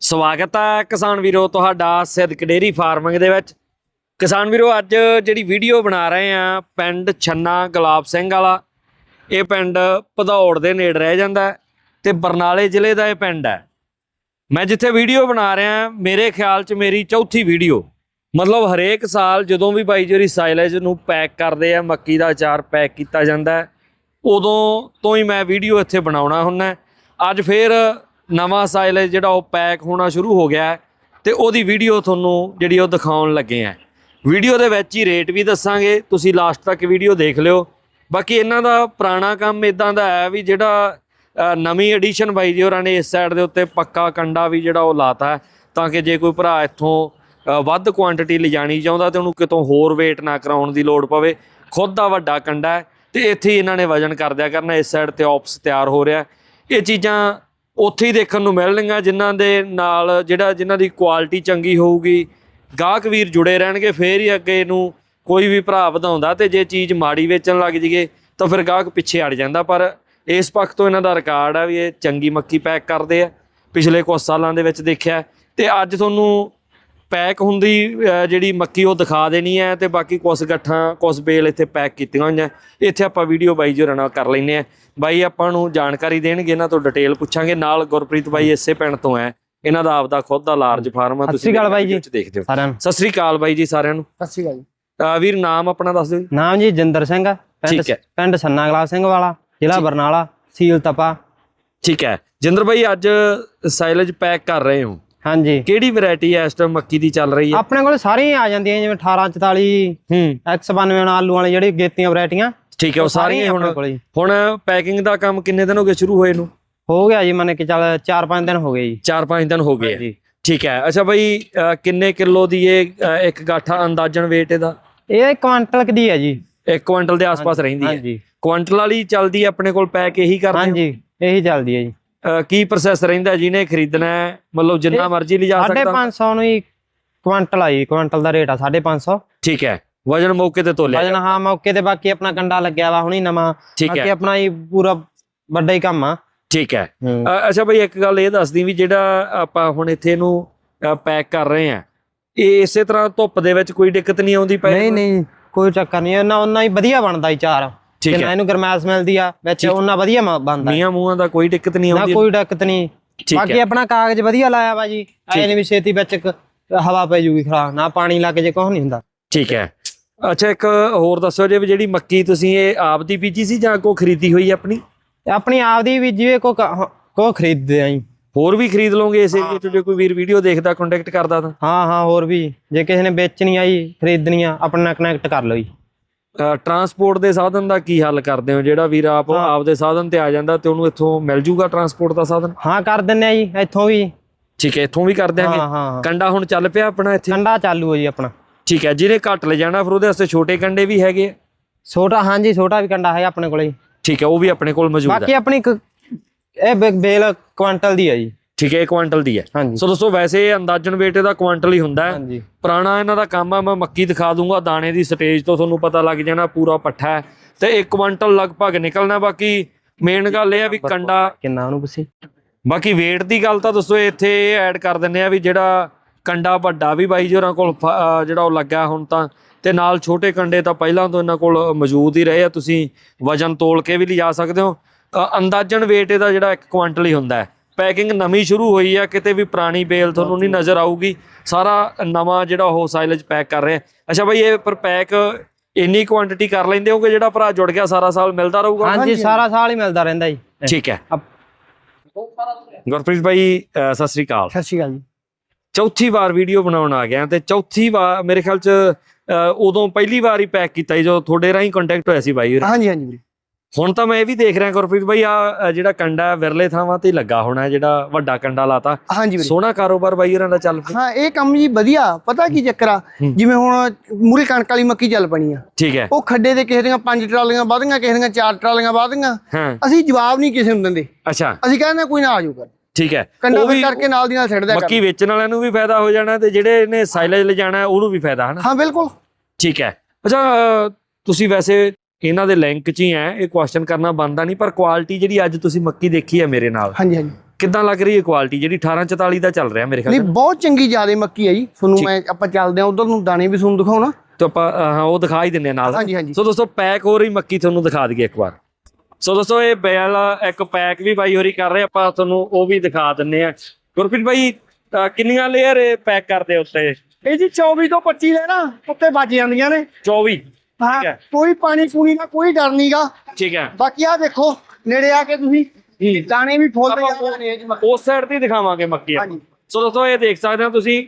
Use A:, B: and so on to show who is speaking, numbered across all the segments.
A: ਸਵਾਗਤ ਹੈ ਕਿਸਾਨ ਵੀਰੋ ਤੁਹਾਡਾ ਸਿੱਧਕ ਡੇਰੀ ਫਾਰਮਿੰਗ ਦੇ ਵਿੱਚ। ਕਿਸਾਨ ਵੀਰੋ, ਅੱਜ ਜਿਹੜੀ ਵੀਡੀਓ ਬਣਾ ਰਹੇ ਆ, ਪਿੰਡ ਛੰਨਾ ਗੁਲਾਬ ਸਿੰਘ ਵਾਲਾ, ਇਹ ਪਿੰਡ ਭਦੌੜ ਦੇ ਨੇੜੇ ਰਹਿ ਜਾਂਦਾ ਹੈ ਤੇ ਬਰਨਾਲੇ ਜ਼ਿਲ੍ਹੇ ਦਾ ਇਹ ਪਿੰਡ ਹੈ। ਮੈਂ ਜਿੱਥੇ ਵੀਡੀਓ ਬਣਾ ਰਿਹਾ, ਮੇਰੇ ਖਿਆਲ 'ਚ ਮੇਰੀ ਚੌਥੀ ਵੀਡੀਓ। ਮਤਲਬ ਹਰੇਕ ਸਾਲ ਜਦੋਂ ਵੀ ਬਾਈ ਜਿਹੜੀ ਸਾਈਲੇਜ ਨੂੰ ਪੈਕ ਕਰਦੇ ਆ, ਮੱਕੀ ਦਾ ਅਚਾਰ ਪੈਕ ਕੀਤਾ ਜਾਂਦਾ ਉਦੋਂ ਤੋਂ ਹੀ ਮੈਂ ਵੀਡੀਓ ਇੱਥੇ ਬਣਾਉਣਾ ਹੁੰਦਾ ਅੱਜ ਫੇਰ ਨਵਾਂ ਸਾਈਲੇਜ ਜਿਹੜਾ ਉਹ ਪੈਕ ਹੋਣਾ ਸ਼ੁਰੂ ਹੋ ਗਿਆ ਹੈ ਤੇ ਉਹਦੀ ਵੀਡੀਓ ਤੁਹਾਨੂੰ ਜਿਹੜੀ ਉਹ ਦਿਖਾਉਣ ਲੱਗੇ ਆ ਵੀਡੀਓ ਦੇ ਵਿੱਚ ਹੀ ਰੇਟ ਵੀ ਦੱਸਾਂਗੇ, ਤੁਸੀਂ ਲਾਸਟ ਤੱਕ ਵੀਡੀਓ ਦੇਖ ਲਿਓ। ਬਾਕੀ ਇਹਨਾਂ ਦਾ ਪੁਰਾਣਾ ਕੰਮ ਇਦਾਂ ਦਾ ਹੈ ਵੀ ਜਿਹੜਾ ਨਵੀਂ ਐਡੀਸ਼ਨ ਬਾਈ ਜੀ ਹੋਰਾਂ ਨੇ ਇਸ ਸਾਈਡ ਦੇ ਉੱਤੇ ਪੱਕਾ ਕੰਡਾ ਵੀ ਜਿਹੜਾ ਉਹ ਲਾਤਾ ਹੈ, ਤਾਂ ਕਿ ਜੇ ਕੋਈ ਭਰਾ ਇੱਥੋਂ ਵੱਧ ਕੁਆਂਟੀਟੀ ਲਿਜਾਣੀ ਚਾਹੁੰਦਾ ਤੇ ਉਹਨੂੰ ਕਿਤੋਂ ਹੋਰ ਵੇਟ ਨਾ ਕਰਾਉਣ ਦੀ ਲੋੜ ਪਵੇ, ਖੁਦ ਦਾ ਵੱਡਾ ਕੰਡਾ ਹੈ ਤੇ ਇੱਥੇ ਹੀ ਇਹਨਾਂ ਨੇ ਵਜਨ ਕਰ ਦਿਆ ਕਰਨਾ, ਇਸ ਸਾਈਡ ਤੇ ਆਪਸ ਤਿਆਰ ਹੋ ਰਿਹਾ ਇਹ ਚੀਜ਼ਾਂ ਉੱਥੇ ਹੀ ਦੇਖਣ ਨੂੰ ਮਿਲਣਗੀਆਂ ਜਿਨ੍ਹਾਂ ਦੇ ਨਾਲ ਜਿਹੜਾ ਜਿਨ੍ਹਾਂ ਦੀ ਕੁਆਲਿਟੀ ਚੰਗੀ ਹੋਊਗੀ, ਗਾਹਕ ਵੀਰ ਜੁੜੇ ਰਹਿਣਗੇ, ਫੇਰ ਹੀ ਅੱਗੇ ਇਹਨੂੰ ਕੋਈ ਵੀ ਭਰਾ ਵਧਾਉਂਦਾ ਤੇ ਜੇ ਚੀਜ਼ ਮਾੜੀ ਵੇਚਣ ਲੱਗ ਜੀਏ ਤਾਂ ਫਿਰ ਗਾਹਕ ਪਿੱਛੇ ਹਟ ਜਾਂਦਾ, ਪਰ ਇਸ ਪੱਖ ਤੋਂ ਇਹਨਾਂ ਦਾ ਰਿਕਾਰਡ ਆ ਵੀ ਇਹ ਚੰਗੀ ਮੱਕੀ ਪੈਕ ਕਰਦੇ ਆ, ਪਿਛਲੇ ਕੁਝ ਸਾਲਾਂ ਦੇ ਵਿੱਚ ਦੇਖਿਆ, ਤੇ ਅੱਜ ਤੁਹਾਨੂੰ ਪੈਕ ਹੁੰਦੀ ਜਿਹੜੀ ਮੱਕੀ ਉਹ ਦਿਖਾ ਦੇਣੀ ਹੈ ਤੇ ਬਾਕੀ ਕੁਝ ਗੱਠਾਂ ਕੁਝ ਬੇਲ ਇੱਥੇ ਪੈਕ ਕੀਤੀਆਂ ਹੋਈਆਂ। ਇੱਥੇ ਆਪਾਂ ਵੀਡੀਓ ਬਾਈ ਜੀ ਨਾਲ ਕਰ ਲੈਨੇ ਆ ਬਾਈ ਆਪਾਂ ਨੂੰ ਜਾਣਕਾਰੀ ਦੇਣਗੇ ਇਹਨਾਂ ਤੋਂ ਡਿਟੇਲ ਪੁੱਛਾਂਗੇ। ਨਾਲ ਗੁਰਪ੍ਰੀਤ ਬਾਈ ਇਸੇ ਪਿੰਡ ਤੋਂ ਹੈ। ਇਹਨਾਂ ਦਾ ਆਪਦਾ ਖੁਦ ਦਾ ਲਾਰਜ ਫਾਰਮ ਆ। 'ਚ ਦੇਖਦੇ ਹੋ।
B: ਸਾਰਿਆਂ ਨੂੰ।
A: ਸਤਿ ਸ੍ਰੀ ਅਕਾਲ ਬਾਈ ਜੀ ਸਾਰਿਆਂ ਨੂੰ।
B: ਸਤਿ ਸ਼੍ਰੀ ਅਕਾਲ
A: ਵੀਰ ਨਾਮ ਆਪਣਾ ਦੱਸ ਦਿਓ।
B: ਨਾਮ ਜੀ ਜਿੰਦਰ ਸਿੰਘ ਪਿੰਡ
A: ਠੀਕ ਹੈ।
B: ਪਿੰਡ ਸੰਨਾ ਗਲਾ ਸਿੰਘ ਵਾਲਾ ਜ਼ਿਲ੍ਹਾ ਬਰਨਾਲਾ ਸੀਲ ਤਪਾ।
A: ਠੀਕ ਹੈ। ਜਿੰਦਰ ਬਾਈ ਅੱਜ ਸਾਈਲੇਜ ਪੈਕ ਕਰ ਰਹੇ ਹੋ।
B: ਹਾਂਜੀ।
A: ਕਿਹੜੀ ਵੈਰਾਈਟੀ ਹੈ ਇਸ ਟਾਈਮ ਮੱਕੀ ਦੀ ਚੱਲ ਰਹੀ ਹੈ?
B: ਆਪਣੇ ਕੋਲ ਸਾਰੀਆਂ ਆ ਜਾਂਦੀਆਂ ਜਿਵੇਂ 1844
A: ਹੂੰ।
B: X92 ਆਲੂ ਵਾਲੇ ਜਿਹੜੇ ਗੇਤੀਆਂ ਵੈਰਾਈਟੀਆਂ
A: ਠੀਕ ਹੈ ਉਹ ਸਾਰੀਆਂ ਹੁਣ। ਹੁਣ ਪੈਕਿੰਗ ਦਾ ਕੰਮ ਕਿੰਨੇ ਦਿਨ ਹੋ ਗਏ ਸ਼ੁਰੂ ਹੋਏ ਨੂੰ?
B: ਹੋ ਗਿਆ ਜੀ ਮੰਨ ਕੇ ਚੱਲ 4-5 ਦਿਨ ਹੋ ਗਏ ਜੀ।
A: 4-5 ਦਿਨ ਹੋ ਗਏ।
B: ਜੀ
A: ਠੀਕ ਹੈ ਅੱਛਾ ਬਾਈ ਕਿੰਨੇ ਕਿਲੋ ਦੀ ਇਹ ਇੱਕ ਗਾਠਾ ਅੰਦਾਜ਼ਨ weight ਇਹਦਾ?
B: ਇਹ ਕੁਆਂਟਲ ਦੀ ਹੈ ਜੀ।
A: 1 ਕੁਇੰਟਲ ਦੇ ਆਸ-ਪਾਸ ਰਹਿੰਦੀ ਹੈ।
B: ਹਾਂਜੀ।
A: ਕੁਇੰਟਲ ਵਾਲੀ ਚੱਲਦੀ ਆਪਣੇ ਕੋਲ ਪੈਕ ਇਹੀ ਕਰਦੇ ਹੋ?
B: ਹਾਂਜੀ ਇਹੀ ਚੱਲਦੀ ਹੈ ਜੀ।
A: ਕੀ ਪ੍ਰੋਸੈਸ ਰਹਿੰਦਾ ਜਿਹਨੇ ਖਰੀਦਣਾ ਹੈ? ਮਤਲਬ ਜਿੰਨਾ ਮਰਜ਼ੀ ਲਿਜਾ ਸਕਦਾ।
B: 550 ਨੂੰ ਹੀ ਕੁਆਂਟਲ ਆਈ ਕੁਆਂਟਲ ਦਾ ਰੇਟ ਆ 550
A: ਠੀਕ ਹੈ। ਵਜਨ ਮੌਕੇ ਤੇ ਤੋਲਿਆ
B: ਵਜਨ ਹਾਂ ਮੌਕੇ ਤੇ ਬਾਕੀ ਆਪਣਾ ਕੰਡਾ ਲੱਗਿਆ ਵਾ ਹੁਣੀ ਨਵਾਂ। ਬਾਕੀ ਆਪਣਾ ਹੀ ਪੂਰਾ ਵੱਡਾ ਹੀ ਕੰਮ ਆ।
A: ਠੀਕ ਹੈ। ਅੱਛਾ ਬਈ ਇੱਕ ਗੱਲ ਇਹ ਦੱਸਦੀ ਵੀ ਜਿਹੜਾ ਆਪਾਂ ਹੁਣ ਇੱਥੇ ਇਹਨੂੰ ਪੈਕ ਕਰ ਰਹੇ ਆ ਇਹ ਇਸੇ ਤਰ੍ਹਾਂ ਧੁੱਪ ਦੇ ਵਿੱਚ ਕੋਈ ਦਿੱਕਤ ਨਹੀਂ ਆਉਂਦੀ ਪਈ
B: ਨਹੀਂ ਨਹੀਂ ਕੋਈ ਚੱਕਰ ਨਹੀਂ ਉਹਨਾਂ ਉਹਨਾਂ ਹੀ ਵਧੀਆ ਬਣਦਾ ਹੀ ਚਾਰ।
A: ਠੀਕ ਹੈ।
B: ਇਹਨੂੰ ਗਰਮੈਸ਼ ਮਿਲਦੀ ਆ ਵਿੱਚ ਉਹਨਾਂ ਵਧੀਆ ਮ- ਬਣਦਾ
A: ਮੀਆਂ ਮੂਹਾਂ ਦਾ ਕੋਈ ਦਿੱਕਤ ਨਹੀਂ
B: ਨਾ
A: ਆਉਂਦੀ।
B: ਕੋਈ ਦਿੱਕਤ ਨਹੀਂ।
A: ਠੀਕ
B: ਬਾਕੀ ਆਪਣਾ ਕਾਗਜ਼ ਵਧੀਆ ਲਾਇਆ ਵਾ ਜੀ। ਐ ਨਹੀਂ ਵੀ ਛੇਤੀ ਵਿੱਚ ਇੱਕ ਹਵਾ ਪੈ ਜੂਗੀ ਖਰਾ ਨਾ ਪਾਣੀ ਲੱਗ ਜੇ ਕੁਝ ਨਹੀਂ ਹੁੰਦਾ।
A: ਠੀਕ ਹੈ। ਅੱਛਾ ਇੱਕ ਹੋਰ ਦੱਸੋ ਜੇ ਜਿਹੜੀ ਮੱਕੀ ਤੁਸੀਂ ਇਹ ਆਪ ਦੀ ਬੀਜੀ ਸੀ ਜਾਂ ਕੋ ਖਰੀਦੀ ਹੋਈ ਹੈ ਆਪਣੀ?
B: ਤੇ ਆਪਣੀ ਆਪ ਦੀ ਵੀ ਜਿਵੇਂ ਕੋ ਕ- ਖਰੀਦਦੇ ਆਂ ਜੀ।
A: ਹੋਰ ਵੀ ਖਰੀਦ ਲਓਗੇ ਇਸ ਏਰੀਏ ਜੇ ਕੋਈ ਵੀਰ ਵੀਡੀਓ ਦੇਖਦਾ ਕੰਟੈਕਟ ਕਰਦਾ ਤਾਂ।
B: ਹਾਂ ਹਾਂ ਹੋਰ ਵੀ। ਜੇ ਕਿਸੇ ਨੇ ਵੇਚਣੀ ਆਈ ਖਰੀਦਣੀ ਆ ਆਪਣਾ ਕਨੈਕਟ ਕਰ ਲਓ ਜੀ।
A: ਟਰਾਂਸਪੋਰਟ ਦੇ ਸਾਧਨ ਦਾ ਕੀ ਹੱਲ ਕਰਦੇ ਹੋ? ਜਿਹੜਾ ਵੀਰ ਆਪ। ਆਪਦੇ ਸਾਧਨ ਤੇ ਆ ਜਾਂਦਾ ਤੇ ਉਹਨੂੰ ਇੱਥੋਂ ਮਿਲ ਜੂਗਾ ਟਰਾਂਸਪੋਰਟ ਦਾ ਸਾਧਨ?
B: ਹਾਂ ਕਰ ਦਿੰਨੇ ਆ ਜੀ ਇੱਥੋਂ ਵੀ।
A: ਠੀਕ ਹੈ ਇੱਥੋਂ ਵੀ ਕਰ ਦਿਆਂਗੇ। ਕੰਡਾ ਹੁਣ ਚੱਲ ਪਿਆ ਆਪਣਾ ਇੱਥੇ?
B: ਕੰਡਾ ਚਾਲੂ ਹੈ ਜੀ ਆਪਣਾ।
A: ਠੀਕ ਹੈ ਜਿਹਨੇ ਘੱਟ ਲੈ ਜਾਣਾ ਫਿਰ ਉਹਦੇ ਵਾਸਤੇ ਛੋਟੇ ਕੰਡੇ ਵੀ ਹੈਗੇ।
B: ਛੋਟਾ ਹਾਂਜੀ ਛੋਟਾ ਵੀ ਕੰਡਾ ਹੈ ਆਪਣੇ ਕੋਲੇ
A: ਠੀਕ ਹੈ ਉਹ ਵੀ ਆਪਣੇ ਕੋਲ ਮੌਜੂਦ
B: ਬਾਕੀ
A: ਹੈ
B: ਆਪਣੀ ਇੱਕ- ਇਹ ਬੇਲ ਕੁਆਂਟਲ ਦੀ ਹੈ ਜੀ।
A: ਠੀਕ ਹੈ ਇਹ ਕੁਆਂਟਲ ਦੀ ਹੈ। ਸੋ ਦੋਸਤੋ ਵੈਸੇ ਇਹ ਅੰਦਾਜ਼ਨ weight ਇਹਦਾ ਕੁਆਂਟਲ ਹੀ ਹੁੰਦਾ ਹੈ। ਪੁਰਾਣਾ ਇਹਨਾਂ ਦਾ ਕੰਮ ਆ ਮੈਂ ਮੱਕੀ ਦਿਖਾ ਦੂੰਗਾ ਦਾਣੇ ਦੀ ਸਟੇਜ ਤੋਂ ਤੁਹਾਨੂੰ ਪਤਾ ਲੱਗ ਜਾਣਾ ਪੂਰਾ ਪੱਠਾ ਹੈ। ਤੇ ਇੱਕ ਕੁਆਂਟਲ ਲਗਭਗ ਨਿਕਲਣਾ ਬਾਕੀ ਮੇਨ ਗੱਲ ਇਹ ਆ ਵੀ ਕੰਡਾ
B: ਕਿੰਨਾ ਉਹਨੂੰ ਪੁੱਛੀ?
A: ਬਾਕੀ weight ਦੀ ਗੱਲ ਤਾਂ ਦੱਸੋ ਇੱਥੇ ਐਡ ਕਰ ਦਿੰਨੇ ਆ ਵੀ ਜਿਹੜਾ ਕੰਡਾ ਵੱਡਾ ਵੀ ਬਾਈ ਜੋਰਾਂ ਕੋਲ ਫ- ਅਹ ਜਿਹੜਾ ਉਹ ਲੱਗਾ ਹੁਣ ਤਾਂ। ਤੇ ਨਾਲ ਛੋਟੇ ਕੰਡੇ ਤਾਂ ਪਹਿਲਾਂ ਤੋਂ ਇਹਨਾਂ ਕੋਲ ਮੌਜੂਦ ਹੀ ਰਹੇ ਆ। ਤੁਸੀਂ ਵਜਨ ਤੋਲ ਕੇ ਵੀ ਲਿਜਾ ਸਕਦੇ ਹੋ। ਅੰਦਾਜ਼ਨ weight ਇਹਦਾ ਜਿਹੜਾ 1 ਕੁਆਂਟਲ ਹੀ ਹੁੰਦਾ ਹੈ। ਪੈਕਿੰਗ ਨਵੀਂ ਸ਼ੁਰੂ ਹੋਈ ਆ ਕਿਤੇ ਵੀ ਪੁਰਾਣੀ ਬੇਲ ਤੁਹਾਨੂੰ ਨਹੀਂ ਨਜ਼ਰ ਆਊਗੀ। ਸਾਰਾ ਨਵਾਂ ਜਿਹੜਾ ਉਹ ਸਾਈਲੇਜ ਪੈਕ ਕਰ ਰਿਹਾ ਅੱਛਾ ਬਾਈ ਇਹ ਪਰ ਪੈਕ ਇੰਨੀ ਕੁਆਂਟੀਟੀ ਕਰ ਲੈਂਦੇ ਹੋ ਕਿ ਜਿਹੜਾ ਭਰਾ ਜੁੜ ਗਿਆ ਸਾਰਾ ਸਾਲ ਮਿਲਦਾ ਰਹੂਗਾ?
B: ਹਾਂਜੀ ਸਾਰਾ ਸਾਲ ਹੀ ਮਿਲਦਾ ਰਹਿੰਦਾ ਜੀ।
A: ਠੀਕ ਹੈ। ਗੁਰਪ੍ਰੀਤ ਭਾਈ ਸਤਿ ਸ੍ਰੀ ਅਕਾਲ।
B: ਸਤਿ ਸ਼੍ਰੀ ਅਕਾਲ ਜੀ।
A: ਚੌਥੀ ਵਾਰ ਵੀਡੀਓ ਬਣਾਉਣ ਆ ਗਿਆ ਤੇ ਚੌਥੀ ਵਾਰ ਮੇਰੇ ਖਿਆਲ ਚ ਉਦੋਂ ਪਹਿਲੀ ਵਾਰ ਹੀ ਪੈਕ ਕੀਤਾ ਜਦੋਂ ਤੁਹਾਡੇ ਰਾਹੀਂ ਕੰਟੈਕਟ ਹੋਇਆ ਸੀ ਬਾਈ।
C: ਹਾਂਜੀ ਹਾਂਜੀ ਵੀਰੇ।
A: ਹੁਣ ਤਾਂ ਮੈਂ ਇਹ ਵੀ ਦੇਖ ਰਿਹਾ ਗੁਰਪ੍ਰੀਤ ਭਾਈ ਆ ਜਿਹੜਾ ਕੰਡਾ ਵਿਰਲੇ ਥਾਵਾਂ ਤੇ ਲੱਗਾ ਹੋਣਾ ਜਿਹੜਾ ਵੱਡਾ ਕੰਡਾ ਲਾਤਾ।
C: ਹਾਂਜੀ ਵੀਰੇ।
A: ਸੋਹਣਾ ਕਾਰੋਬਾਰ ਬਾਈ ਹੋਰਾਂ ਦਾ ਚੱਲ ਪਿਆ।
C: ਹਾਂ ਇਹ ਕੰਮ ਜੀ ਵਧੀਆ ਪਤਾ ਕੀ ਚੱਕਰ ਆ। ਜਿਵੇਂ ਹੁਣ ਮੂਰੀ ਕਣਕ ਵਾਲੀ ਮੱਕੀ ਚੱਲ ਪਣੀ ਆ।
A: ਠੀਕ ਹੈ।
C: ਉਹ ਖੱਡੇ ਦੇ ਕਿਸੇ ਦੀਆਂ ਪੰਜ ਟਰਾਲੀਆਂ ਵਾਧੀਆਂ ਕਿਸੇ ਦੀਆਂ ਚਾਰ ਟਰਾਲੀਆਂ ਵਾਧੀਆਂ। ਅਸੀਂ ਜਵਾਬ ਨਹੀਂ ਕਿਸੇ ਨੂੰ ਦਿੰਦੇ।
A: ਅੱਛਾ।
C: ਅਸੀਂ ਕਹਿੰਦੇ ਕੋਈ ਨਾ ਆ ਜਾਊਗਾ।
A: ਠੀਕ ਹੈ।
C: ਕੰਡਾ
A: ਵੀ
C: ਕਰਕੇ ਨਾਲ ਦੀ ਨਾਲ ਛੱਡ ਦਿਆ ਕਰ
A: ਮੱਕੀ ਵੇਚਣ ਵਾਲਿਆਂ ਨੂੰ ਵੀ ਫਾਇਦਾ ਹੋ ਜਾਣਾ ਤੇ ਜਿਹੜੇ ਨੇ ਸਾਈਲੇਜ ਲੈ ਜਾਣਾ ਉਹਨੂੰ ਵੀ ਫਾਇਦਾ ਹਨਾ?
C: ਹਾਂ ਬਿਲਕੁਲ।
A: ਠੀਕ ਹੈ। ਅੱਛਾ ਤੁਸੀਂ ਵੈਸੇ ਇਹਨਾਂ ਦੇ ਲਿੰਕ 'ਚ ਹੀ ਹੈ ਇਹ ਕੁਐਸਚਨ ਕਰਨਾ ਬੰਦਾ ਨਹੀਂ ਪਰ ਕੁਆਲਿਟੀ ਜਿਹੜੀ ਅੱਜ ਤੁਸੀਂ ਮੱਕੀ ਦੇਖੀ ਹੈ ਮੇਰੇ ਨਾਲ।
C: ਹਾਂਜੀ ਹਾਂਜੀ।
A: ਕਿੱਦਾਂ ਲੱਗ ਰਹੀ ਹੈ ਕੁਆਲਿਟੀ ਜਿਹੜੀ 1844 ਦਾ ਚੱਲ ਰਿਹਾ ਮੇਰੇ ਖਿਆਲ
C: ਨਹੀਂ ਬਹੁਤ ਚੰਗੀ ਜਿਆਦੇ ਮੱਕੀ ਹੈ ਜੀ। ਤੁਹਾਨੂੰ ਮੈਂ ਆਪਾਂ ਚੱਲਦੇ ਆ ਉਧਰ ਨੂੰ ਦਾਣੇ ਵੀ ਤੁਹਾਨੂੰ ਦਿਖਾਉਣਾ।
A: ਤੇ ਆਪਾਂ ਹਾਂ ਉਹ ਦਿਖਾ ਹੀ ਦਿੰਨੇ ਆ ਨਾਲ।
C: ਹਾਂਜੀ ਹਾਂਜੀ।
A: ਸੋ ਦੋਸਤੋ ਪੈਕ ਹੋ ਰਹੀ ਮੱਕੀ ਤੁਹਾਨੂੰ ਦਿਖਾ ਦਈਏ ਇੱਕ ਵਾਰ। ਸੋ ਦੋਸਤੋ ਇਹ ਬੈਲ ਇੱਕ ਪੈਕ ਵੀ ਬਾਈ ਹੋਰੀ ਕਰ ਰਹੇ ਆਪਾਂ ਤੁਹਾਨੂੰ ਉਹ ਵੀ ਦਿਖਾ ਦਿੰਨੇ ਆ ਗੁਰਪ੍ਰੀਤ ਬਾਈ ਕਿੰਨੀਆਂ ਲੇਅਰ ਪੈਕ ਕਰਦੇ ਉੱਤੇ?
C: ਇਹ ਜੀ 24 ਤੋਂ 25 ਲੈ ਨਾ ਉੱਤੇ ਵੱਜ ਜਾਂਦੀਆਂ ਨੇ।
A: 24
C: ਹਾਂ। ਕੋਈ ਪਾਣੀ ਪੂਣੀ ਦਾ ਕੋਈ ਡਰ ਨਹੀਂਗਾ
A: ਠੀਕ ਹੈ।
C: ਬਾਕੀ ਆ ਦੇਖੋ ਨੇੜੇ ਆ ਕੇ ਤੁਸੀਂ ਦਾਣੇ ਵੀ ਫੁੱਲ
A: ਆਪਾਂ
C: ਜਾਂਦੇ ਨੇ ਜੀ ਮੱਕੀ
A: ਉਸ ਸਾਈਡ ਤੇ ਦਿਖਾਵਾਂਗੇ ਮੱਕੀ। ਸੋ ਦੋਸਤੋ ਇਹ ਦੇਖ ਸਕਦੇ ਹੋ ਤੁਸੀਂ।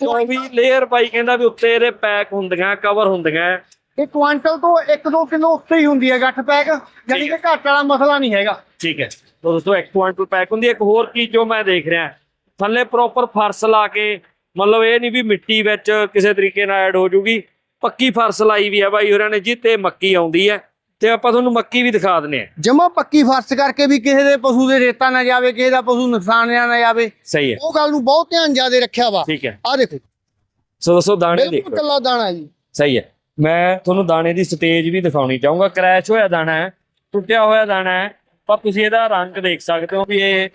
A: 24 ਲੇਅਰ ਬਾਈ ਕਹਿੰਦਾ ਵੀ ਉੱਤੇ ਇਹਦੇ ਪੈਕ ਹੁੰਦੀਆਂ ਕਵਰ ਹੁੰਦੀਆਂ।
C: ਇਹ ਕੁਆਂਟਲ ਤੋਂ 1-2 ਕਿਲੋ ਉੱਤੇ ਹੀ ਹੁੰਦੀ ਹੈ ਗੱਠ ਪੈਕ ਯਾਨੀ ਕਿ ਘੱਟ ਵਾਲਾ ਮਸਲਾ ਨਹੀਂ ਹੈਗਾ।
A: ਠੀਕ ਹੈ। ਤੋ ਦੋਸਤੋ ਇੱਕ ਕੁਆਂਟਲ ਪੈਕ ਹੁੰਦੀ ਹੈ। ਇੱਕ ਹੋਰ ਚੀਜ਼ ਜੋ ਮੈਂ ਦੇਖ ਰਿਹਾ। ਥੱਲੇ ਪ੍ਰੋਪਰ ਫਰਸ਼ ਲਾ ਕੇ ਮਤਲਬ ਇਹ ਨਹੀਂ ਵੀ ਮਿੱਟੀ ਵਿੱਚ ਕਿਸੇ ਤਰੀਕੇ ਨਾਲ ਐਡ ਹੋ ਜੂਗੀ। ਪੱਕੀ ਫਰਸ਼ ਲਾਈ ਵੀ ਹੈ ਬਾਈ ਹੋਰਾਂ ਨੇ ਜਿੱਤੇ ਮੱਕੀ ਆਉਂਦੀ ਹੈ ਤੇ ਆਪਾਂ ਤੁਹਾਨੂੰ ਮੱਕੀ ਵੀ ਦਿਖਾ ਦਨੇ ਆ।
C: ਜਮਾ ਪੱਕੀ ਫਰਸ਼ ਕਰਕੇ ਵੀ ਕਿਸੇ ਦੇ ਪਸ਼ੂ ਦੇ ਰੇਤਾ ਨਾ ਜਾਵੇ ਕਿਸੇ ਦਾ ਪਸ਼ੂ ਨੁਕਸਾਨ ਨਾ ਜਾਵੇ।
A: ਸਹੀ ਹੈ।
C: ਉਹ ਗੱਲ ਨੂੰ ਬਹੁਤ ਧਿਆਨ ਜਿਆਦੇ ਰੱਖਿਆ ਵਾ।
A: ਠੀਕ ਹੈ।
C: ਆ ਦੇਖੋ।
A: ਸੋ ਦੋਸਤੋ ਦਾਣੇ
C: ਬਿਲਕੁਲ
A: ਦੇਖੋ।
C: ਕੱਲਾ ਦਾਣਾ ਜੀ।
A: ਸਹੀ ਹੈ। ਮੈਂ ਤੁਹਾਨੂੰ ਦਾਣੇ ਦੀ ਸਟੇਜ ਵੀ ਦਿਖਾਉਣੀ ਚਾਹੂੰਗਾ। ਕ੍ਰੈਸ਼ ਹੋਇਆ ਦਾਣਾ ਹੈ ਟੁੱਟਿਆ ਹੋਇਆ ਦਾਣਾ ਹੈ ਪਰ ਤੁਸੀਂ ਇਹਦਾ ਰੰਗ ਦੇਖ ਸਕਦੇ ਹੋ ਵੀ ਇਹ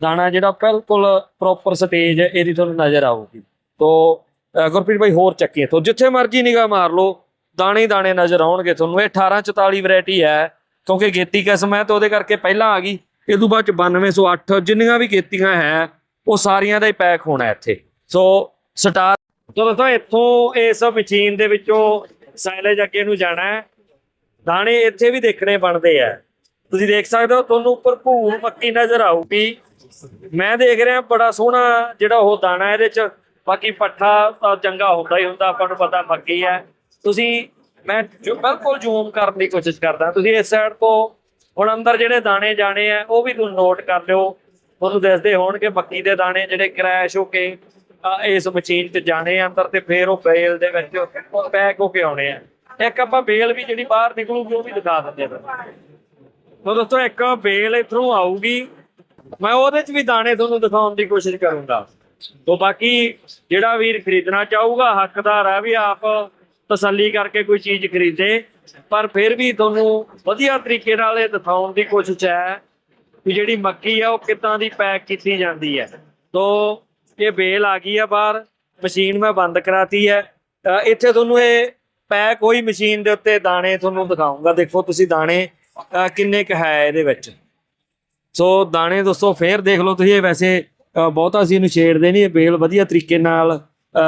A: ਦਾਣਾ ਜਿਹੜਾ ਬਿਲਕੁਲ ਪ੍ਰੋਪਰ ਸਟੇਜ ਇਹਦੀ ਤੁਹਾਨੂੰ ਨਜ਼ਰ ਆਊਗੀ। ਤੋ ਗੁਰਪ੍ਰੀਤ ਭਾਈ ਹੋਰ ਚੱਕੀਏ ਤੋਂ ਜਿੱਥੇ ਮਰਜ਼ੀ ਨਿਗਾਹ ਮਾਰ ਲਓ, ਦਾਣੇ ਦਾਣੇ ਨਜ਼ਰ ਆਉਣਗੇ ਤੁਹਾਨੂੰ। ਇਹ 1844 ਵੈਰਾਈਟੀ ਹੈ, ਕਿਉਂਕਿ ਗੇਤੀ ਕਿਸਮ ਹੈ ਤੇ ਉਹਦੇ ਕਰਕੇ ਪਹਿਲਾਂ ਆ ਗਈ। ਇਹ ਤੋਂ ਬਾਅਦ 9208 ਜਿੰਨੀਆਂ ਵੀ ਗੇਤੀਆਂ ਹੈ, ਉਹ ਸਾਰੀਆਂ ਦਾ ਹੀ ਪੈਕ ਹੋਣਾ ਇੱਥੇ। ਸੋ ਸਟਾਰ ਤੋ ਦੋਸਤੋ ਇੱਥੋਂ ਇਸ ਮਸ਼ੀਨ ਦੇ ਵਿੱਚੋਂ ਸਾਈਲੇਜ ਅੱਗੇ ਨੂੰ ਜਾਣਾ ਹੈ। ਦਾਣੇ ਇੱਥੇ ਵੀ ਦੇਖਣੇ ਬਣਦੇ ਆ। ਤੁਸੀਂ ਦੇਖ ਸਕਦੇ ਹੋ, ਤੁਹਾਨੂੰ ਭਰਪੂਰ ਪੱਕੀ ਨਜ਼ਰ ਆਊਗੀ। ਮੈਂ ਦੇਖ ਰਿਹਾ, ਬੜਾ ਸੋਹਣਾ ਜਿਹੜਾ ਉਹ ਦਾਣਾ ਇਹਦੇ ਚ। ਬਾਕੀ ਪੱਠਾ ਤਾਂ ਚੰਗਾ ਹੁੰਦਾ ਹੀ ਹੁੰਦਾ, ਆਪਾਂ ਨੂੰ ਪਤਾ ਮੱਕੀ ਹੈ। ਤੁਸੀਂ, ਮੈਂ ਬਿਲਕੁਲ ਜ਼ੂਮ ਕਰਨ ਦੀ ਕੋਸ਼ਿਸ਼ ਕਰਦਾ। ਤੁਸੀਂ ਇਸ ਸਾਈਡ ਤੋਂ ਹੁਣ ਅੰਦਰ ਜਿਹੜੇ ਦਾਣੇ ਜਾਣੇ ਆ, ਉਹ ਵੀ ਤੁਸੀਂ ਨੋਟ ਕਰ ਲਿਓ। ਤੁਹਾਨੂੰ ਦੱਸਦੇ ਹੋਣਗੇ ਮੱਕੀ ਦੇ ਦਾਣੇ ਜਿਹੜੇ ਕ੍ਰੈਸ਼ ਹੋ ਕੇ ਇਸ ਮਸ਼ੀਨ 'ਚ ਜਾਣੇ ਆ ਅੰਦਰ ਤੇ ਫੇਰ ਉਹ ਬੇਲ ਦੇ ਵਿੱਚ ਪੈਕ ਹੋ ਕੇ ਆਉਣੇ ਆ। ਇੱਕ ਆਪਾਂ ਬੇਲ ਵੀ ਜਿਹੜੀ ਬਾਹਰ ਨਿਕਲੂਗੀ, ਉਹ ਵੀ ਦਿਖਾ ਦਿੰਦੇ ਆ ਤੋ ਦੋਸਤੋ, ਇੱਕ ਬੇਲ ਇਥੋਂ ਆਊਗੀ। ਮੈਂ ਉਹਦੇ 'ਚ ਵੀ ਦਾਣੇ ਤੁਹਾਨੂੰ ਦਿਖਾਉਣ ਦੀ ਕੋਸ਼ਿਸ਼ ਕਰੂੰਗਾ। ਤੋਂ ਬਾਕੀ ਜਿਹੜਾ ਵੀਰ ਖਰੀਦਣਾ ਚਾਹੂਗਾ ਹੱਕਦਾਰ ਹੈ ਵੀ ਆਪ ਤਸੱਲੀ ਕਰਕੇ ਕੋਈ ਚੀਜ਼ ਖਰੀਦੇ। ਪਰ ਫਿਰ ਵੀ ਤੁਹਾਨੂੰ ਵਧੀਆ ਤਰੀਕੇ ਨਾਲ ਇਹ ਦਿਖਾਉਣ ਦੀ ਕੋਸ਼ਿਸ਼ ਹੈ ਵੀ ਜਿਹੜੀ ਮੱਕੀ ਆ ਉਹ ਕਿੱਦਾਂ ਦੀ ਪੈਕ ਕੀਤੀ ਜਾਂਦੀ ਹੈ। ਤੋਂ ਇਹ ਬੇਲ ਆ ਗਈ ਆ ਬਾਹਰ ਮਸ਼ੀਨ ਮੈਂ ਬੰਦ ਕਰਾਤੀ ਹੈ। ਇੱਥੇ ਤੁਹਾਨੂੰ ਇਹ ਪੈਕ ਹੋਈ ਮਸ਼ੀਨ ਦੇ ਉੱਤੇ ਦਾਣੇ ਤੁਹਾਨੂੰ ਦਿਖਾਉਂਗਾ। ਦੇਖੋ ਤੁਸੀਂ ਦਾਣੇ ਅ, ਕਿੰਨੇ ਕ ਹੈ ਇਹਦੇ ਵਿੱਚ। ਸੋ ਦਾਣੇ ਦੋਸਤੋ ਫੇਰ ਦੇਖ ਲਓ ਤੁਸੀਂ ਇਹ ਵੈਸੇ ਬਹੁਤਾ ਅਸੀਂ ਇਹਨੂੰ ਛੇੜਦੇ ਨਹੀਂ ਇਹ ਬੇਲ ਵਧੀਆ ਤਰੀਕੇ ਨਾਲ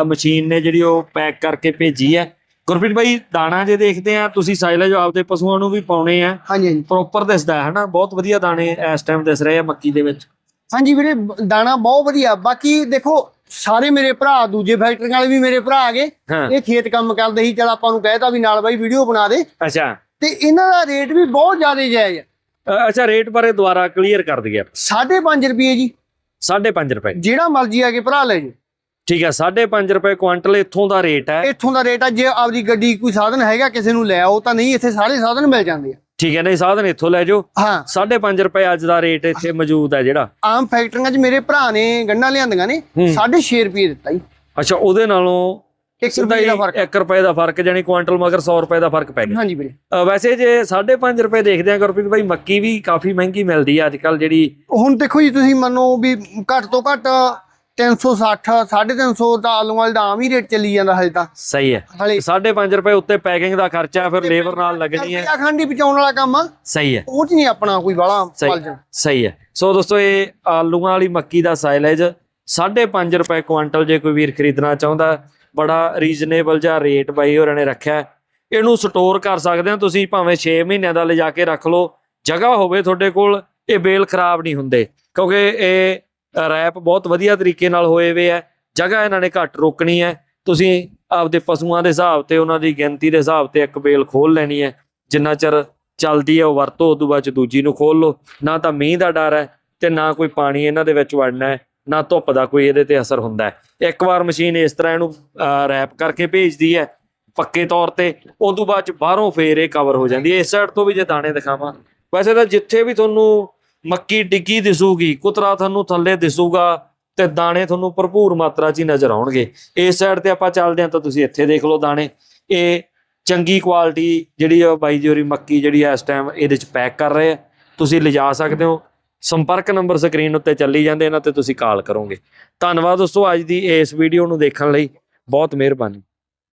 A: ਮਸ਼ੀਨ ਨੇ ਜਿਹੜੀ ਉਹ ਪੈਕ ਕਰਕੇ ਭੇਜੀ ਹੈ। ਗੁਰਪ੍ਰੀਤ ਭਾਈ ਦਾਣਾ ਜੇ ਦੇਖਦੇ ਆ ਤੁਸੀਂ ਸਾਈਲੇਜ ਆਪਦੇ ਪਸ਼ੂਆਂ ਨੂੰ ਵੀ ਪਾਉਣੇ ਆ।
C: ਹਾਂਜੀ ਹਾਂਜੀ।
A: ਪ੍ਰੋਪਰ ਦਿਸਦਾ ਹੈ ਹਨਾ? ਬਹੁਤ ਵਧੀਆ ਦਾਣੇ ਇਸ ਟਾਈਮ ਦਿਸ ਰਹੇ ਆ ਮੱਕੀ ਦੇ ਵਿੱਚ।
C: ਹਾਂਜੀ ਵੀਰੇ ਦਾਣਾ ਬਹੁਤ ਵਧੀਆ। ਬਾਕੀ ਦੇਖੋ ਸਾਰੇ ਮੇਰੇ ਭਰਾ ਦੂਜੇ ਫੈਕਟਰੀਆਂ ਵਾਲੇ ਵੀ ਮੇਰੇ ਭਰਾ ਆ ਗਏ
A: ਹਾਂ।
C: ਇਹ ਖੇਤ ਕੰਮ ਕਰਦੇ ਸੀ ਚਲ ਆਪਾਂ ਨੂੰ ਕਹਿਤਾ ਵੀ ਨਾਲ ਬਾਈ ਵੀਡੀਓ ਬਣਾ ਦੇ।
A: ਅੱਛਾ।
C: ਤੇ ਇਹਨਾਂ ਦਾ ਰੇਟ ਵੀ ਬਹੁਤ ਜ਼ਿਆਦਾ ਜਾਇਜ਼
A: ਅੱਛਾ ਰੇਟ ਬਾਰੇ ਦੁਬਾਰਾ ਕਲੀਅਰ ਕਰ ਦਈਏ
C: 5.5 ਰੁਪਏ ਜੀ।
A: 5.5 ਰੁਪਏ।
C: ਜਿਹੜਾ ਮਰਜ਼ੀ ਆ ਕੇ ਭਰਾ ਲੈ ਜੀ
A: ਠੀਕ ਹੈ 5.5 ਰੁਪਏ ਕੁਆਂਟਲ ਇੱਥੋਂ ਦਾ ਰੇਟ ਹੈ।
C: ਇੱਥੋਂ ਦਾ ਰੇਟ ਆ ਜੇ ਆਪਦੀ ਗੱਡੀ ਕੋਈ ਸਾਧਨ ਹੈਗਾ ਕਿਸੇ ਨੂੰ ਲੈ ਆਓ ਤਾਂ ਨਹੀਂ ਇੱਥੇ ਸਾਰੇ ਸਾਧਨ ਮਿਲ ਜਾਂਦੇ ਆ।
A: ਠੀਕ ਹੈ ਨਹੀਂ ਸਾਧਨ ਇੱਥੋਂ ਲੈ ਜਾਓ।
C: ਹਾਂ।
A: 5.5 ਰੁਪਏ ਅੱਜ ਦਾ ਰੇਟ ਇੱਥੇ ਮੌਜੂਦ ਹੈ ਜਿਹੜਾ।
C: ਆਮ ਫੈਕਟਰੀਆਂ 'ਚ ਮੇਰੇ ਭਰਾ ਨੇ ਗੰਨਾ ਲਿਆਂਦੀਆਂ ਨੇ
A: ਹੂੰ।
C: 6.5 ਰੁਪਏ ਦਿੱਤਾ ਜੀ।
A: ਅੱਛਾ ਉਹਦੇ ਨਾਲੋਂ
C: 1
A: ਸਿੱਧਾ
C: ਰੁਪਏ
A: ਹੀ
C: ਦਾ ਫ਼ਰਕ
A: 1 ਰੁਪਏ ਦਾ ਫ਼ਰਕ ਜਾਨੀ ਕੁਆਂਟਲ ਮਗਰ 100 ਰੁਪਏ ਦਾ ਫ਼ਰਕ ਪੈ ਗਿਆ।
C: ਹਾਂਜੀ ਵੀਰੇ।
A: ਵੈਸੇ ਜੇ 5.5 ਰੁਪਏ ਦੇਖਦੇ ਆ ਗੁਰਪ੍ਰੀਤ ਭਾਈ ਮੱਕੀ ਵੀ ਕਾਫੀ ਮਹਿੰਗੀ ਮਿਲਦੀ ਹੈ ਅੱਜ ਕੱਲ ਜਿਹੜੀ
C: ਹੁਣ ਦੇਖੋ ਜੀ ਤੁਸੀਂ ਮੰਨੋ ਵੀ ਘੱਟ ਤੋਂ ਘੱਟ 360 350 ਦਾ ਆਲੂ ਵਾਲੇ ਦਾ ਆਮ ਹੀ ਰੇਟ ਚੱਲੀ ਜਾਂਦਾ ਹਜੇ ਤਾਂ।
A: ਸਹੀ ਹੈ।
C: ਹਲੇ।
A: 5.5 ਰੁਪਏ ਉੱਤੇ ਪੈਕਿੰਗ ਦਾ ਖਰਚਾ ਫਿਰ ਲੇਬਰ ਨਾਲ ਲੱਗਣੀ ਹੈ।
C: ਰੁਪਿਆ ਖੰਡੀ ਬਚਾਉਣ ਵਾਲਾ ਕੰਮ ਆ।
A: ਸਹੀ ਹੈ।
C: ਉਹ 'ਚ ਨਹੀਂ ਆਪਣਾ ਕੋਈ ਬਾਲਾ
A: ਸਹੀ ਹੈ। ਸੋ ਦੋਸਤੋ ਇਹ ਆਲੂਆਂ ਵਾਲੀ ਮੱਕੀ ਦਾ ਸਾਈਲੇਜ 5.5 ਰੁਪਏ ਕੁਆਂਟਲ ਜੇ ਕੋਈ ਵੀਰ ਖਰੀਦਣਾ ਚਾਹੁੰਦਾ ਬੜਾ ਰੀਜ਼ਨੇਬਲ ਜਿਹਾ ਰੇਟ ਬਾਈ ਹੋਰਾਂ ਨੇ ਰੱਖਿਆ ਇਹਨੂੰ ਸਟੋਰ ਕਰ ਸਕਦੇ ਹੋ ਤੁਸੀਂ, ਭਾਵੇਂ 6 ਮਹੀਨਿਆਂ ਦਾ ਲਿਜਾ ਕੇ ਰੱਖ ਲਓ। ਜਗ੍ਹਾ ਹੋਵੇ ਤੁਹਾਡੇ ਕੋਲ, ਇਹ ਬੇਲ ਖਰਾਬ ਨਹੀਂ ਹੁੰਦੇ। ਕਿਉਂਕਿ ਇਹ ਰੈਪ ਬਹੁਤ ਵਧੀਆ ਤਰੀਕੇ ਨਾਲ ਹੋਏ ਵੇ ਹੈ। ਜਗ੍ਹਾ ਇਹਨਾਂ ਨੇ ਘੱਟ ਰੋਕਣੀ ਹੈ। ਤੁਸੀਂ ਆਪਦੇ ਪਸ਼ੂਆਂ ਦੇ ਹਿਸਾਬ ਤੇ, ਉਹਨਾਂ ਦੀ ਗਿਣਤੀ ਦੇ ਹਿਸਾਬ ਤੇ ਇੱਕ ਬੇਲ ਖੋਲ ਲੈਣੀ ਹੈ। ਜਿੰਨਾ ਚਿਰ ਚੱਲਦੀ ਹੈ ਉਹ ਵਰਤੋ ਉਦੋਂ ਬਾਅਦ ਚ ਦੂਜੀ ਨੂੰ ਖੋਲ ਲਓ। ਨਾ ਤਾਂ ਮੀਂਹ ਦਾ ਡਰ ਹੈ ਤੇ ਨਾ ਕੋਈ ਪਾਣੀ ਇਹਨਾਂ ਦੇ ਵਿੱਚ ਵੜਨਾ ਹੈ। ਨਾ ਧੁੱਪ ਦਾ ਕੋਈ ਇਹਦੇ ਤੇ ਅਸਰ ਹੁੰਦਾ ਹੈ। ਇੱਕ ਵਾਰ ਮਸ਼ੀਨ ਇਸ ਤਰ੍ਹਾਂ ਇਹਨੂੰ ਰੈਪ ਕਰਕੇ ਭੇਜਦੀ ਹੈ, ਪੱਕੇ ਤੌਰ ਤੇ ਉਦੋਂ ਬਾਅਦ ਚ ਬਾਹਰੋਂ ਫੇਰ ਇਹ ਕਵਰ ਹੋ ਜਾਂਦੀ ਹੈ। ਇਸ ਸਾਈਡ ਤੋਂ ਵੀ ਜੇ ਦਾਣੇ ਦਿਖਾਵਾਂ, ਵੈਸੇ ਤਾਂ ਜਿੱਥੇ ਵੀ ਤੁਹਾਨੂੰ ਮੱਕੀ ਡਿੱਗੀ ਦਿਸੂਗੀ, ਕੁਤਰਾ ਤੁਹਾਨੂੰ ਥੱਲੇ ਦਿਸੂਗਾ ਤੇ ਦਾਣੇ ਤੁਹਾਨੂੰ ਭਰਪੂਰ ਮਾਤਰਾ 'ਚ ਹੀ ਨਜ਼ਰ ਆਉਣਗੇ। ਇਸ ਸਾਈਡ ਤੇ ਆਪਾਂ ਚੱਲਦੇ ਹਾਂ ਤਾਂ ਤੁਸੀਂ ਇੱਥੇ ਦੇਖ ਲਓ ਦਾਣੇ। ਇਹ ਚੰਗੀ ਕੁਆਲਿਟੀ ਜਿਹੜੀ ਆ ਬਾਈ ਜੀ ਹੋਰੀ ਮੱਕੀ ਜਿਹੜੀ ਆ ਇਸ ਟਾਈਮ ਇਹਦੇ 'ਚ ਪੈਕ ਕਰ ਰਹੇ ਆ। ਤੁਸੀਂ ਲਿਜਾ ਸਕਦੇ ਹੋ। ਸੰਪਰਕ ਨੰਬਰ ਸਕਰੀਨ ਉੱਤੇ ਚੱਲੀ ਜਾਂਦੇ ਇਹਨਾਂ ਤੇ ਤੁਸੀਂ ਕਾਲ ਕਰੋਗੇ। ਧੰਨਵਾਦ ਦੋਸਤੋ, ਅੱਜ ਦੀ ਇਸ ਵੀਡੀਓ ਨੂੰ ਦੇਖਣ ਲਈ ਬਹੁਤ ਮਿਹਰਬਾਨੀ।